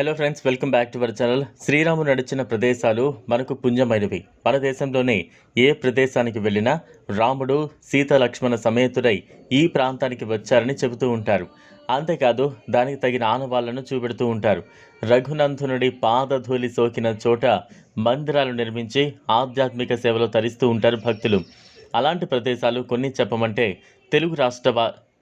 Hello friends welcome back to our channel Sri Ram నడిచిన ప్రదేశాలు మనకు పుణ్యమైనవి. మన దేశంలోనే ఏ ప్రదేశానికి వెళ్ళినా రాముడు సీత లక్ష్మణ సమేతుడై ఈ ప్రాంతానికి వచ్చారని చెబుతూ ఉంటారు. అంతేకాదు దానికి తగిన ఆనవాళ్ళను చూపెడుతూ ఉంటారు. రఘునందనుడి పాదధూళి సోకిన చోట మందిరాలు నిర్మించి ఆధ్యాత్మిక సేవలో తరిస్తూ ఉంటారు భక్తులు. అలాంటి ప్రదేశాలు కొన్ని చెప్పమంటే తెలుగు రాష్ట్ర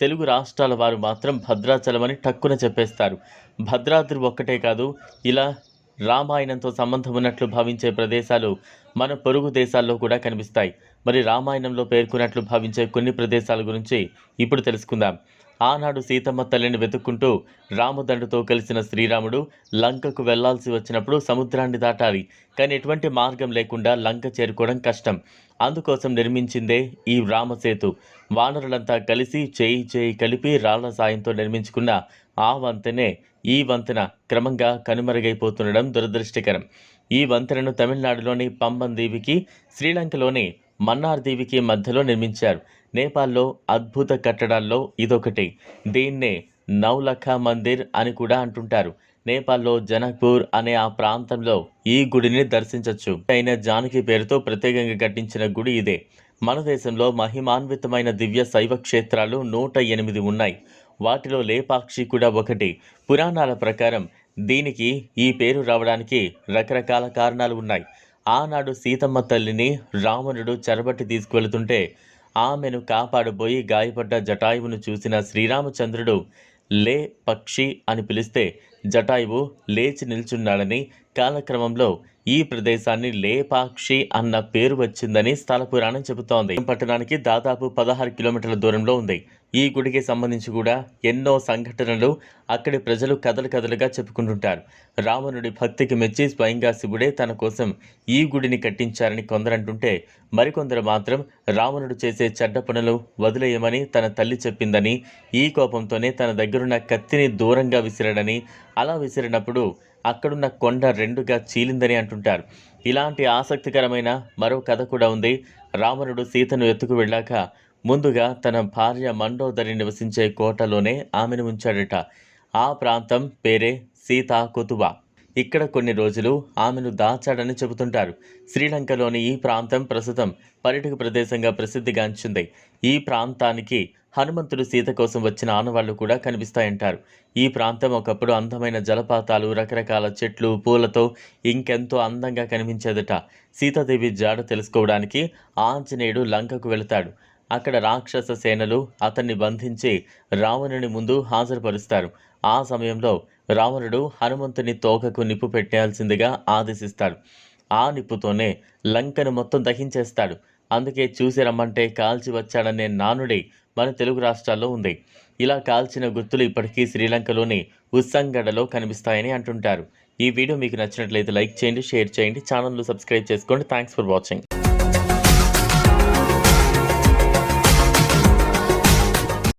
తెలుగు రాష్ట్రాల వారు మాత్రం భద్రాచలం అని టక్కున చెప్పేస్తారు. భద్రాద్రి ఒక్కటే కాదు ఇలా రామాయణంతో సంబంధం ఉన్నట్లు భావించే ప్రదేశాలు మన పొరుగు దేశాల్లో కూడా కనిపిస్తాయి. మరి రామాయణంలో పేర్కొన్నట్లు భావించే కొన్ని ప్రదేశాల గురించి ఇప్పుడు తెలుసుకుందాం. ఆనాడు సీతమ్మ తల్లిని వెతుక్కుంటూ రామదండుతో కలిసిన శ్రీరాముడు లంకకు వెళ్ళాల్సి వచ్చినప్పుడు సముద్రాన్ని దాటాలి. కానీ ఎటువంటి మార్గం లేకుండా లంక చేరుకోవడం కష్టం. అందుకోసం నిర్మించిందే ఈ రామసేతు. వానరులంతా కలిసి చేయి చేయి కలిపి రాళ్ళ సాయంతో నిర్మించుకున్న ఆ వంతెనే ఈ వంతెన క్రమంగా కనుమరుగైపోతుండడం దురదృష్టకరం. ఈ వంతెనను తమిళనాడులోని పంబన్ దీవికి శ్రీలంకలోని మన్నార్దేవికి మధ్యలో నిర్మించారు. నేపాల్లో అద్భుత కట్టడాల్లో ఇదొకటి. దీన్నే నౌలఖా మందిర్ అని కూడా అంటుంటారు. నేపాల్లో జనక్పూర్ అనే ఆ ప్రాంతంలో ఈ గుడిని దర్శించవచ్చు అయిన జానకి పేరుతో ప్రత్యేకంగా కట్టించిన గుడి ఇదే. మన దేశంలో మహిమాన్వితమైన దివ్య శైవ క్షేత్రాలు నూట ఎనిమిది ఉన్నాయి. వాటిలో లేపాక్షి కూడా ఒకటి. పురాణాల ప్రకారం దీనికి ఈ పేరు రావడానికి రకరకాల కారణాలు ఉన్నాయి. ఆనాడు సీతమ్మ తల్లిని రావణుడు చెరబట్టి తీసుకువెళుతుంటే ఆమెను కాపాడబోయి గాయపడ్డ జటాయువును చూసిన శ్రీరామచంద్రుడు లే పక్షి అని పిలిస్తే జటాయువు లేచి నిల్చున్నాడని కాలక్రమంలో ఈ ప్రదేశాన్ని లేపాక్షి అన్న పేరు వచ్చిందని స్థల పురాణం చెబుతోంది. పట్టణానికి దాదాపు పదహారు కిలోమీటర్ల దూరంలో ఉంది. ఈ గుడికి సంబంధించి కూడా ఎన్నో సంఘటనలు అక్కడి ప్రజలు కథలు కథలుగా చెప్పుకుంటుంటారు. రావణుడి భక్తికి మెచ్చి స్వయంగా శివుడే తన కోసం ఈ గుడిని కట్టించారని కొందరంటుంటే మరికొందరు మాత్రం రావణుడు చేసే చెడ్డ పనులు వదిలేయమని తన తల్లి చెప్పిందని ఈ కోపంతోనే తన దగ్గరున్న కత్తిని దూరంగా విసిరాడని అలా విసిరినప్పుడు అక్కడున్న కొండ రెండుగా చీలిందని అంటుంటారు. ఇలాంటి ఆసక్తికరమైన మరో కథ కూడా ఉంది. రావణుడు సీతను ఎత్తుకు వెళ్ళాక ముందుగా తన భార్య మండోదరి నివసించే కోటలోనే ఆమెను ఉంచాడట. ఆ ప్రాంతం పేరే సీతా కొతువా ఇక్కడ కొన్ని రోజులు ఆమెను దాచాడని చెబుతుంటారు. శ్రీలంకలోని ఈ ప్రాంతం ప్రస్తుతం పర్యాటక ప్రదేశంగా ప్రసిద్ధిగాంచింది. ఈ ప్రాంతానికి హనుమంతుడు సీత కోసం వచ్చిన ఆనవాళ్ళు కూడా కనిపిస్తాయంటారు. ఈ ప్రాంతం ఒకప్పుడు అందమైన జలపాతాలు రకరకాల చెట్లు పూలతో ఇంకెంతో అందంగా కనిపించేదట. సీతాదేవి జాడ తెలుసుకోవడానికి ఆంజనేయుడు లంకకు వెళతాడు. అక్కడ రాక్షస సేనలు అతన్ని బంధించి రావణుని ముందు హాజరుపరుస్తారు. ఆ సమయంలో రావణుడు హనుమంతుని తోకకు నిప్పు పెట్టాల్సిందిగా ఆదేశిస్తాడు. ఆ నిప్పుతోనే లంకను మొత్తం దహించేస్తాడు. అందుకే చూసి రమ్మంటే కాల్చి వచ్చాడనే నానుడి మన తెలుగు రాష్ట్రాల్లో ఉంది. ఇలా కాల్చిన గుర్తులు ఇప్పటికీ శ్రీలంకలోని ఉస్సంగడలో కనిపిస్తాయని అంటుంటారు. ఈ వీడియో మీకు నచ్చినట్లయితే లైక్ చేయండి షేర్ చేయండి ఛానల్ను సబ్స్క్రైబ్ చేసుకోండి. Thanks for watching